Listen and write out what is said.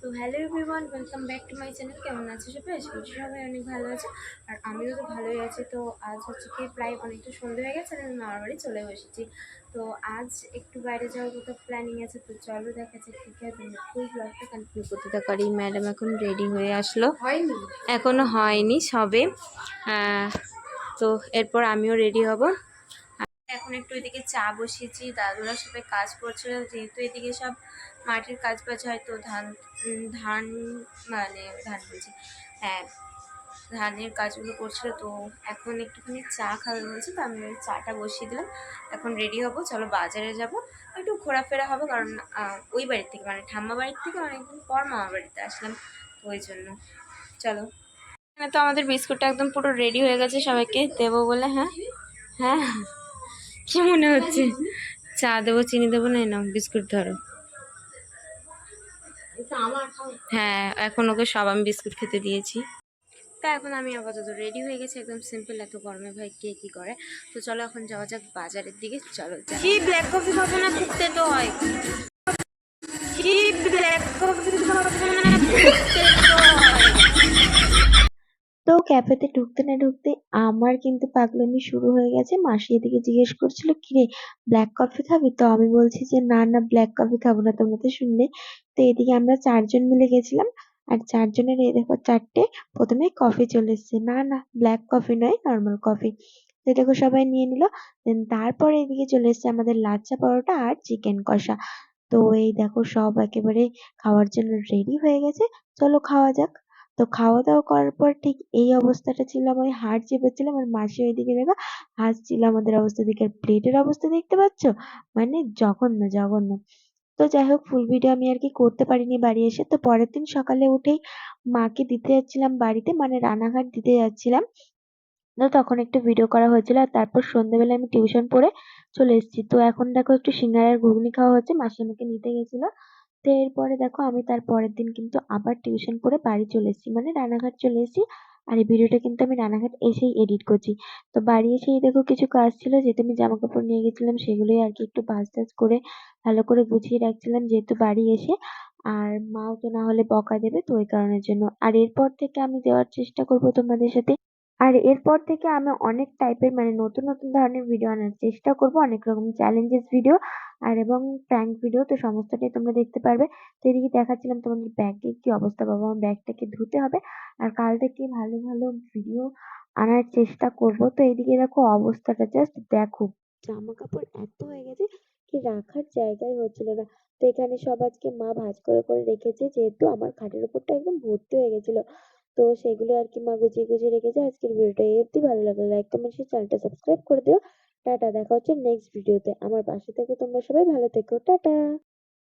তো hello everyone welcome back to my channel কেমন আছে সবাই? আশা করছি সবাই অনেক ভালো আছে। আর আমিও তো ভালোই আছি। তো আজ হচ্ছে কি প্রায় অনেকটা সন্ধে হয়ে গেছে আমি মামার বাড়ি চলে এসেছি। তো আজ একটু বাইরে যাওয়ার কোথাও প্ল্যানিং আছে। তো চলো দেখা যাচ্ছে ঠিক আছে ফুল ব্লগটা কন্টিনিউ করতে থাকো। এই ম্যাডাম এখন রেডি হয়ে আসলো। হয়নি? এখনও হয়নি সবে। তো এরপর আমিও রেডি হব। এখন একটু এদিকে চা বসিয়েছি, দাদুরা সবাই কাজ করছিল যেহেতু এদিকে সব মাটির কাজ বাজ হয় তো ধান ধান মানে ধান বলছি হ্যাঁ ধানের কাজগুলো করছিল তো এখন একটুখানি চা খাবে বলছে তো আমি ওই চাটা বসিয়ে দিলাম, এখন রেডি হব, চলো বাজারে যাব, একটু ঘোরাফেরা হবে কারণ ওই বাড়ির থেকে মানে ঠাম্মা বাড়ির থেকে অনেকদিন পর মামা বাড়িতে আসলাম, তো ওই জন্য, চলো। তো আমাদের বিস্কুটটা একদম পুরো রেডি হয়ে গেছে সবাইকে, দেবো বলে হ্যাঁ হ্যাঁ। কি মনে হচ্ছে? চা দেবো চিনি দেবো না নাও বিস্কুট ধরো। হ্যাঁ এখন ওকে সব আমি বিস্কুট খেতে দিয়েছি। তা এখন আমি আপাতত রেডি হয়ে গেছি একদম সিম্পল এত গরমে ভাই কে কি করে? তো চলো এখন যাওয়া যাক বাজারের দিকে চলো কি ব্ল্যাক কফি খাব না ফুটতে তো হয়। কি ব্ল্যাক কফি খাব না তো ক্যাফেতে ঢুকতে না ঢুকতে আমার কিন্তু পাগলামি শুরু হয়ে গেছে। মাসি এদিকে জিজ্ঞেস করছিল, কিরে ব্ল্যাক কফি খাবি? তো আমি বলছি যে, না না ব্ল্যাক কফি খাব না তোমরা তো শুনলে। তো এদিকে আমরা চারজন মিলে গেছিলাম আর চারজনের এই দেখো চারটে প্রথমে কফি চলে এসেছে। না না ব্ল্যাক কফি নয় নর্মাল কফি দেখো সবাই নিয়ে নিল। দেন তারপরে এদিকে চলে এসেছে আমাদের লাচ্ছা পরোটা আর চিকেন কষা। তো এই দেখো সব একেবারে খাওয়ার জন্য রেডি হয়ে গেছে। চলো খাওয়া যাক। তো খাওয়া দাওয়া করার পর ঠিক এই অবস্থাটা ছিল আমি হাড় চেপেছিলাম আর মাসি ওইদিকে দেখো হাসছিল আমাদের অবস্থা দেখে আর প্লেটের অবস্থা দেখতে পাচ্ছ? মানে জঘন্য জঘন্য। তো যাই হোক ফুল ভিডিও আমি আর কি করতে পারিনি বাড়ি এসে। তো পরের দিন সকালে উঠেই মাকে দিতে যাচ্ছিলাম বাড়িতে মানে রানাঘাট দিতে যাচ্ছিলাম। তো তখন একটু ভিডিও করা হয়েছিল আর তারপর সন্ধ্যেবেলা আমি টিউশন পড়ে চলে এসেছি। তো এখন দেখো একটু সিঙ্গারার ঘুগনি খাওয়া হচ্ছে মাসি আমাকে নিতে গেছিল। তো এরপরে দেখো আমি তার পরের দিন কিন্তু আবার টিউশন পড়ে বাড়ি চলে এসেছি। মানে রানাঘাট চলে এসেছি আর এই ভিডিওটা কিন্তু আমি রানাঘাট এসেই এডিট করছি। তো বাড়ি এসেই দেখো কিছু কাজ ছিল, যেহেতু আমি জামা কাপড় নিয়ে গেছিলাম সেগুলোই আর কি একটু ভাঁজ টাজ করে ভালো করে গুছিয়ে রাখছিলাম যেহেতু বাড়ি এসে। আর মাও তো না হলে বকা দেবে তো ওই কারণের জন্য। আর এরপর থেকে আমি দেওয়ার চেষ্টা করব তোমাদের সাথে। আর এরপর থেকে আমি অনেক টাইপের মানে নতুন নতুন ধরনের ভিডিও আনার চেষ্টা করব, অনেক রকম চ্যালেঞ্জেস ভিডিও আর এবং প্র্যাঙ্ক ভিডিও তো সমস্তটাই তোমরা দেখতে পারবে। তো এদিকে দেখাচ্ছিলাম তোমাদের ব্যাগের কি অবস্থা বাবা, আমার ব্যাগটাকে ধুতে হবে। আর কাল থেকে ভালো ভালো ভিডিও আনার চেষ্টা করব। তো এদিকে দেখো অবস্থাটা জাস্ট দেখো জামা কাপড় এত হয়ে গেছে কি রাখার জায়গাই হচ্ছিল না। তো এখানে সব আজকে মা ভাঁজ করে করে রেখেছে, যেহেতু আমার খাটের উপরটা একদম ভর্তি হয়ে গেছিল। তো সেগুলো আর কি মা গুছিয়ে গুছিয়ে রেখেছে। আজকের ভিডিওটা এই অবধি। ভালো লাগলে লাইক কমেন্ট শেয়ার চ্যানেলটা সাবস্ক্রাইব করে দিও। টাটা, দেখা হচ্ছে নেক্সট ভিডিওতে আমার পাশে থেকে তোমরা সবাই। ভালো থেকো। টাটা!